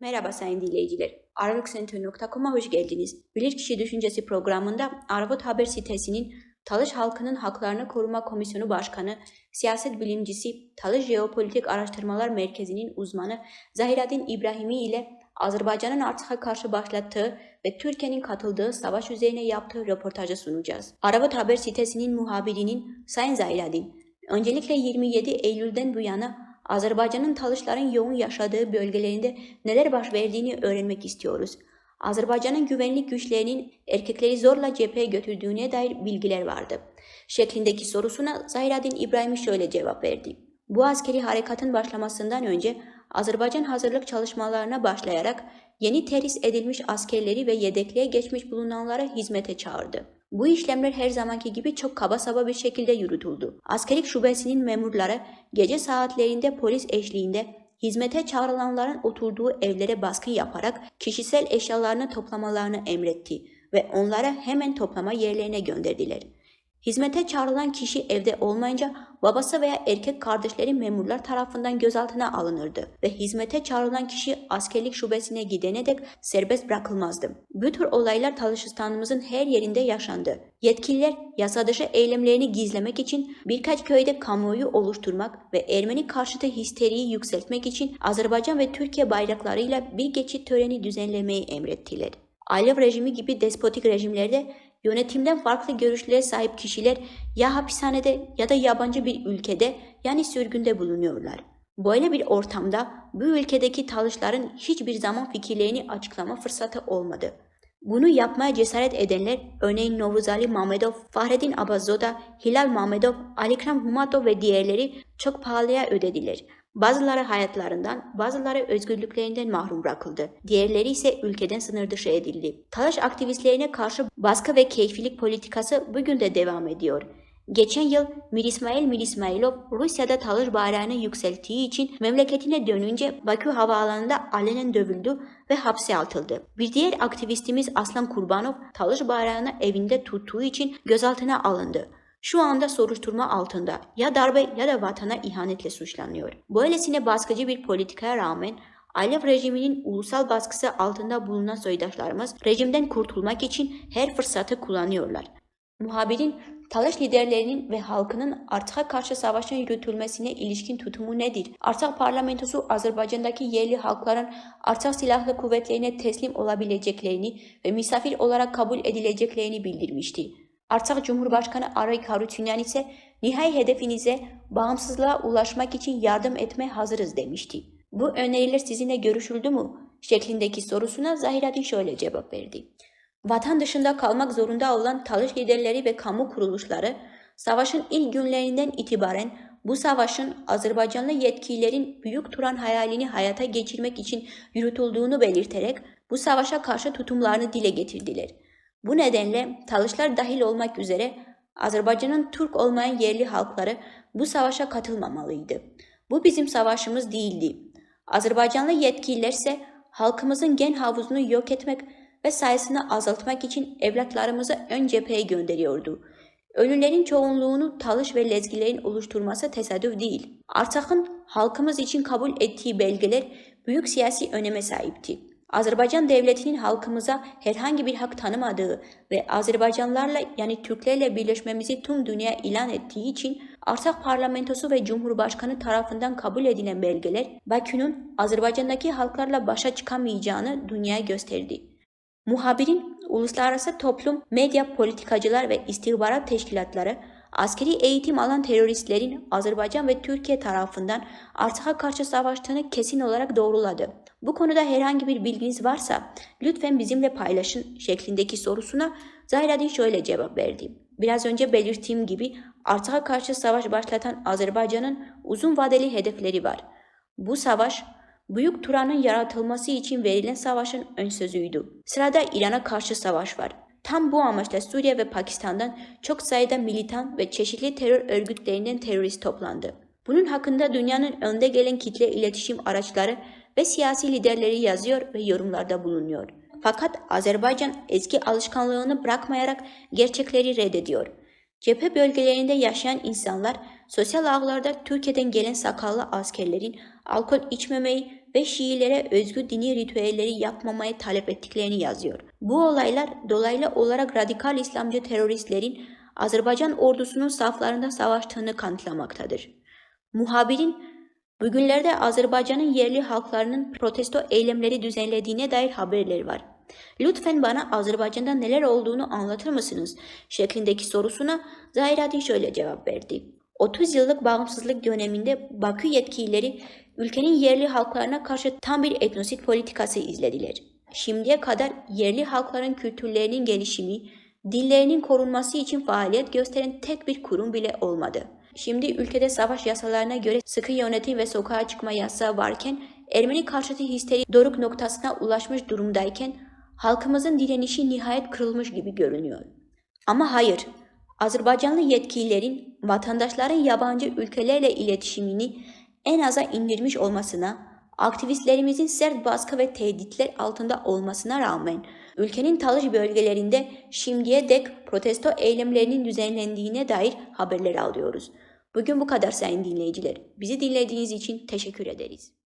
Merhaba sayın dinleyiciler. Aralıkcenter.com'a hoş geldiniz. Bilirkişi Düşüncesi programında Arvut Haber sitesinin Talış Halkının Haklarını Koruma Komisyonu Başkanı, siyaset bilimcisi, Talış Jeopolitik Araştırmalar Merkezi'nin uzmanı Zahiradin İbrahimi ile Azerbaycan'ın artığa karşı başlattığı ve Türkiye'nin katıldığı savaş üzerine yaptığı röportajı sunacağız. Arvut Haber sitesinin muhabirinin Sayın Zahiradin, öncelikle 27 Eylül'den bu yana Azerbaycan'ın talışların yoğun yaşadığı bölgelerinde neler baş verdiğini öğrenmek istiyoruz. Azerbaycan'ın güvenlik güçlerinin erkekleri zorla cepheye götürdüğüne dair bilgiler vardı. Şeklindeki sorusuna Zahiradin İbrahimi şöyle cevap verdi. Bu askeri harekatın başlamasından önce Azerbaycan hazırlık çalışmalarına başlayarak yeni terhis edilmiş askerleri ve yedekliğe geçmiş bulunanlara hizmete çağırdı. Bu işlemler her zamanki gibi çok kaba saba bir şekilde yürütüldü. Askerlik şubesinin memurları gece saatlerinde polis eşliğinde hizmete çağrılanların oturduğu evlere baskın yaparak kişisel eşyalarını toplamalarını emretti ve onlara hemen toplama yerlerine gönderdiler. Hizmete çağrılan kişi evde olmayınca babası veya erkek kardeşleri memurlar tarafından gözaltına alınırdı ve hizmete çağrılan kişi askerlik şubesine gidene dek serbest bırakılmazdı. Bu tür olaylar Talışistan'ımızın her yerinde yaşandı. Yetkililer yasa dışı eylemlerini gizlemek için birkaç köyde kamuoyu oluşturmak ve Ermeni karşıtı histeriyi yükseltmek için Azerbaycan ve Türkiye bayraklarıyla bir geçit töreni düzenlemeyi emrettiler. Alev rejimi gibi despotik rejimlerde yönetimden farklı görüşlere sahip kişiler ya hapishanede ya da yabancı bir ülkede yani sürgünde bulunuyorlar. Böyle bir ortamda bu ülkedeki talışların hiçbir zaman fikirlerini açıklama fırsatı olmadı. Bunu yapmaya cesaret edenler örneğin Novruzali Mamedov, Fahrettin Abazoda, Hilal Mamedov, Alikram Humatov ve diğerleri çok pahalıya ödediler. Bazıları hayatlarından, bazıları özgürlüklerinden mahrum bırakıldı. Diğerleri ise ülkeden sınır dışı edildi. Talaş aktivistlerine karşı baskı ve keyfilik politikası bugün de devam ediyor. Geçen yıl Mir İsmail Mir İsmailov Rusya'da Talış bayrağını yükselttiği için memleketine dönünce Bakü havaalanında alenen dövüldü ve hapse atıldı. Bir diğer aktivistimiz Aslan Kurbanov Talış bayrağını evinde tuttuğu için gözaltına alındı. Şu anda soruşturma altında ya darbe ya da vatana ihanetle suçlanıyor. Böylesine baskıcı bir politikaya rağmen Alev rejiminin ulusal baskısı altında bulunan soydaşlarımız rejimden kurtulmak için her fırsatı kullanıyorlar. Muhabirin Talaş liderlerinin ve halkının artığa karşı savaşın yürütülmesine ilişkin tutumu nedir? Artak parlamentosu Azerbaycan'daki yerli halkların artak silahlı kuvvetlerine teslim olabileceklerini ve misafir olarak kabul edileceklerini bildirmişti. Artak Cumhurbaşkanı Arayik Harutyunyan ise nihai hedefinize bağımsızlığa ulaşmak için yardım etme hazırız demişti. Bu öneriler sizinle görüşüldü mü? şeklindeki sorusuna Zahiradin şöyle cevap verdi. Vatan dışında kalmak zorunda olan talış liderleri ve kamu kuruluşları savaşın ilk günlerinden itibaren bu savaşın Azerbaycanlı yetkililerin Büyük Turan hayalini hayata geçirmek için yürütüldüğünü belirterek bu savaşa karşı tutumlarını dile getirdiler. Bu nedenle talışlar dahil olmak üzere Azerbaycan'ın Türk olmayan yerli halkları bu savaşa katılmamalıydı. Bu bizim savaşımız değildi. Azerbaycanlı yetkililer ise halkımızın gen havuzunu yok etmek ve sayısını azaltmak için evlatlarımızı ön cepheye gönderiyordu. Ölülerin çoğunluğunu talış ve lezgilerin oluşturması tesadüf değil. Artak'ın halkımız için kabul ettiği belgeler büyük siyasi öneme sahipti. Azerbaycan devletinin halkımıza herhangi bir hak tanımadığı ve Azerbaycanlarla yani Türklerle birleşmemizi tüm dünya ilan ettiği için Arsak parlamentosu ve Cumhurbaşkanı tarafından kabul edilen belgeler Bakü'nün Azerbaycan'daki halklarla başa çıkamayacağını dünyaya gösterdi. Muhabirin uluslararası toplum, medya, politikacılar ve istihbarat teşkilatları askeri eğitim alan teröristlerin Azerbaycan ve Türkiye tarafından Artak'a karşı savaştığını kesin olarak doğruladı. Bu konuda herhangi bir bilginiz varsa lütfen bizimle paylaşın şeklindeki sorusuna Zahradin şöyle cevap verdi. Biraz önce belirttiğim gibi Artak'a karşı savaş başlatan Azerbaycan'ın uzun vadeli hedefleri var. Bu savaş Büyük Turan'ın yaratılması için verilen savaşın ön sözüydü. Sırada İran'a karşı savaş var. Tam bu amaçla Suriye ve Pakistan'dan çok sayıda militan ve çeşitli terör örgütlerinden terörist toplandı. Bunun hakkında dünyanın önde gelen kitle iletişim araçları ve siyasi liderleri yazıyor ve yorumlarda bulunuyor. Fakat Azerbaycan eski alışkanlığını bırakmayarak gerçekleri reddediyor. Cephe bölgelerinde yaşayan insanlar sosyal ağlarda Türkiye'den gelen sakallı askerlerin alkol içmemeyi ve Şiilere özgü dini ritüelleri yapmamayı talep ettiklerini yazıyor. Bu olaylar dolaylı olarak radikal İslamcı teröristlerin Azerbaycan ordusunun saflarında savaştığını kanıtlamaktadır. Muhabirin bugünlerde Azerbaycan'ın yerli halklarının protesto eylemleri düzenlediğine dair haberler var. Lütfen bana Azerbaycan'da neler olduğunu anlatır mısınız? şeklindeki sorusuna Zahirattin şöyle cevap verdi. 30 yıllık bağımsızlık döneminde Bakü yetkilileri ülkenin yerli halklarına karşı tam bir etnosit politikası izlediler. Şimdiye kadar yerli halkların kültürlerinin gelişimi, dillerinin korunması için faaliyet gösteren tek bir kurum bile olmadı. Şimdi ülkede savaş yasalarına göre sıkı yönetim ve sokağa çıkma yasağı varken Ermeni karşıtı histeri doruk noktasına ulaşmış durumdayken halkımızın direnişi nihayet kırılmış gibi görünüyor. Ama hayır, Azerbaycanlı yetkililerin vatandaşların yabancı ülkelerle iletişimini en aza indirmiş olmasına, aktivistlerimizin sert baskı ve tehditler altında olmasına rağmen ülkenin Talış bölgelerinde şimdiye dek protesto eylemlerinin düzenlendiğine dair haberler alıyoruz. Bugün bu kadar sayın dinleyiciler. Bizi dinlediğiniz için teşekkür ederiz.